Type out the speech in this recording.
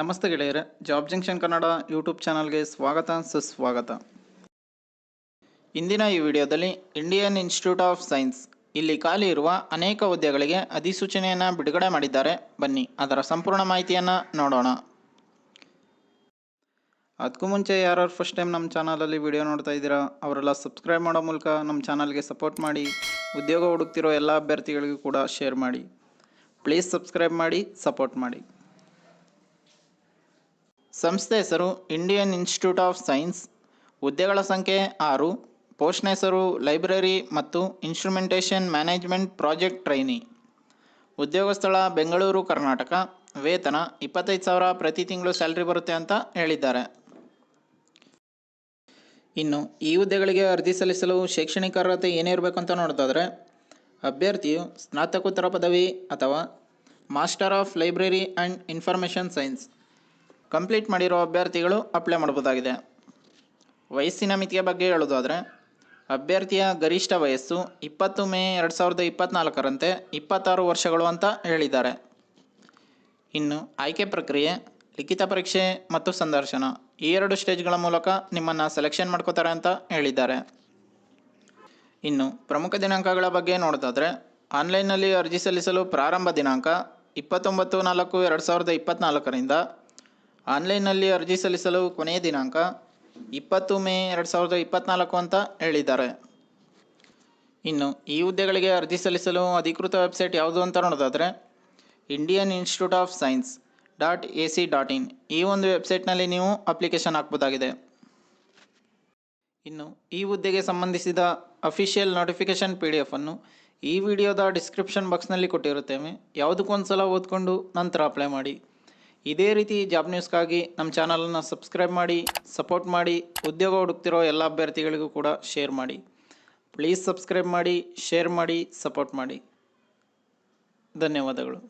ನಮಸ್ತೆ ಗೆಳೆಯರೆ, job junction Kannada YouTube ಚಾನಲ್ಗೆ ಸ್ವಾಗತ, ಸುಸ್ವಾಗತ. ಇಂದಿನ ಈ ವಿಡಿಯೋದಲ್ಲಿ ಇಂಡಿಯನ್ ಇನ್ಸ್ಟಿಟ್ಯೂಟ್ ಆಫ್ ಸೈನ್ಸ್. ಇಲ್ಲಿ ಖಾಲಿ ಇರುವ ಅನೇಕ ಹುದ್ದೆಗಳಿಗೆ ಅಧಿಸೂಚನೆಯನ್ನು ಬಿಡುಗಡೆ ಮಾಡಿದ್ದಾರೆ. ಬನ್ನಿ, ಅದರ ಸಂಪೂರ್ಣ ಮಾಹಿತಿಯನ್ನು ನೋಡೋಣ. ಅದಕ್ಕೂ ಮುಂಚೆ ಯಾರು ಫಸ್ಟ್ ಟೈಮ್ ನಮ್ಮ ಚಾನಲಲ್ಲಿ ವಿಡಿಯೋ ನೋಡ್ತಾ ಇದ್ದೀರಾ, ಅವರೆಲ್ಲ ಸಬ್ಸ್ಕ್ರೈಬ್ ಮಾಡೋ ಮೂಲಕ ನಮ್ಮ ಚಾನಲ್ಗೆ ಸಪೋರ್ಟ್ ಮಾಡಿ, ಉದ್ಯೋಗ ಹುಡುಕ್ತಿರೋ ಎಲ್ಲ ಅಭ್ಯರ್ಥಿಗಳಿಗೂ ಕೂಡ ಶೇರ್ ಮಾಡಿ. ಪ್ಲೀಸ್ ಸಬ್ಸ್ಕ್ರೈಬ್ ಮಾಡಿ ಸಪೋರ್ಟ್ ಮಾಡಿ. ಸಂಸ್ಥೆ ಹೆಸರು ಇಂಡಿಯನ್ ಇನ್ಸ್ಟಿಟ್ಯೂಟ್ ಆಫ್ ಸೈನ್ಸ್ ಹುದ್ದೆಗಳ ಸಂಖ್ಯೆ ಆರು. ಪೋಸ್ಟ್ನ ಹೆಸರು ಲೈಬ್ರರಿ ಮತ್ತು ಇನ್ಸ್ಟ್ರುಮೆಂಟೇಷನ್ ಮ್ಯಾನೇಜ್ಮೆಂಟ್ ಪ್ರಾಜೆಕ್ಟ್ ಟ್ರೈನಿ ಉದ್ಯೋಗ ಸ್ಥಳ ಬೆಂಗಳೂರು, ಕರ್ನಾಟಕ. ವೇತನ ಇಪ್ಪತ್ತೈದು ಸಾವಿರ ಪ್ರತಿ ತಿಂಗಳು ಸ್ಯಾಲ್ರಿ ಬರುತ್ತೆ ಅಂತ ಹೇಳಿದ್ದಾರೆ. ಇನ್ನು ಈ ಹುದ್ದೆಗಳಿಗೆ ಅರ್ಜಿ ಸಲ್ಲಿಸಲು ಶೈಕ್ಷಣಿಕ ಅರ್ಹತೆ ಏನಿರಬೇಕು ಅಂತ ನೋಡೋದಾದರೆ, ಅಭ್ಯರ್ಥಿಯು ಸ್ನಾತಕೋತ್ತರ ಪದವಿ ಅಥವಾ master of library and information science complete ಮಾಡಿರೋ ಅಭ್ಯರ್ಥಿಗಳು ಅಪ್ಲೈ ಮಾಡ್ಬೋದಾಗಿದೆ. ವಯಸ್ಸಿನ ಮಿತಿಯ ಬಗ್ಗೆ ಹೇಳೋದಾದರೆ ಅಭ್ಯರ್ಥಿಯ ಗರಿಷ್ಠ ವಯಸ್ಸು ಇಪ್ಪತ್ತು ಮೇ ಎರಡು ಸಾವಿರದ ಇಪ್ಪತ್ತ್ನಾಲ್ಕರಂತೆ ಇಪ್ಪತ್ತಾರು ವರ್ಷಗಳು ಅಂತ ಹೇಳಿದ್ದಾರೆ. ಇನ್ನು ಆಯ್ಕೆ ಪ್ರಕ್ರಿಯೆ, ಲಿಖಿತ ಪರೀಕ್ಷೆ ಮತ್ತು ಸಂದರ್ಶನ ಈ ಎರಡು ಸ್ಟೇಜ್ಗಳ ಮೂಲಕ ನಿಮ್ಮನ್ನು ಸೆಲೆಕ್ಷನ್ ಮಾಡ್ಕೋತಾರೆ ಅಂತ ಹೇಳಿದ್ದಾರೆ. ಇನ್ನು ಪ್ರಮುಖ ದಿನಾಂಕಗಳ ಬಗ್ಗೆ ನೋಡೋದಾದರೆ ಆನ್ಲೈನ್ನಲ್ಲಿ ಅರ್ಜಿ ಸಲ್ಲಿಸಲು ಪ್ರಾರಂಭ ದಿನಾಂಕ ಇಪ್ಪತ್ತೊಂಬತ್ತು ನಾಲ್ಕು ಎರಡು ಸಾವಿರದ ಇಪ್ಪತ್ತ್ನಾಲ್ಕರಿಂದ ಆನ್ಲೈನ್ನಲ್ಲಿ ಅರ್ಜಿ ಸಲ್ಲಿಸಲು ಕೊನೆಯ ದಿನಾಂಕ ಇಪ್ಪತ್ತು ಮೇ ಎರಡು ಸಾವಿರದ ಇಪ್ಪತ್ತ್ನಾಲ್ಕು ಅಂತ ಹೇಳಿದ್ದಾರೆ. ಇನ್ನು, ಈ ಹುದ್ದೆಗಳಿಗೆ ಅರ್ಜಿ ಸಲ್ಲಿಸಲು ಅಧಿಕೃತ ವೆಬ್ಸೈಟ್ ಯಾವುದು ಅಂತ ನೋಡೋದಾದರೆ, Indian institute of science dot A C dot in ಈ ಒಂದು ವೆಬ್ಸೈಟ್ನಲ್ಲಿ ನೀವು ಅಪ್ಲಿಕೇಶನ್ ಹಾಕ್ಬೋದಾಗಿದೆ. ಇನ್ನು, ಈ ಹುದ್ದೆಗೆ ಸಂಬಂಧಿಸಿದ ಅಫಿಷಿಯಲ್ ನೋಟಿಫಿಕೇಷನ್ ಪಿ ಡಿ ಎಫನ್ನು ಈ ವಿಡಿಯೋದ ಡಿಸ್ಕ್ರಿಪ್ಷನ್ ಬಾಕ್ಸ್ನಲ್ಲಿ ಕೊಟ್ಟಿರುತ್ತೇವೆ. ಯಾವುದಕ್ಕೊಂದು ಸಲ ಓದ್ಕೊಂಡು ನಂತರ ಅಪ್ಲೈ ಮಾಡಿ. ಇದೇ ರೀತಿ ಜಾಬ್ ನ್ಯೂಸ್ಗಾಗಿ ನಮ್ಮ ಚಾನಲನ್ನು ಸಬ್ಸ್ಕ್ರೈಬ್ ಮಾಡಿ ಸಪೋರ್ಟ್ ಮಾಡಿ, ಉದ್ಯೋಗ ಹುಡುಕ್ತಿರೋ ಎಲ್ಲ ಅಭ್ಯರ್ಥಿಗಳಿಗೂ ಕೂಡ ಶೇರ್ ಮಾಡಿ. ಪ್ಲೀಸ್ ಸಬ್ಸ್ಕ್ರೈಬ್ ಮಾಡಿ ಶೇರ್ ಮಾಡಿ ಸಪೋರ್ಟ್ ಮಾಡಿ. ಧನ್ಯವಾದಗಳು.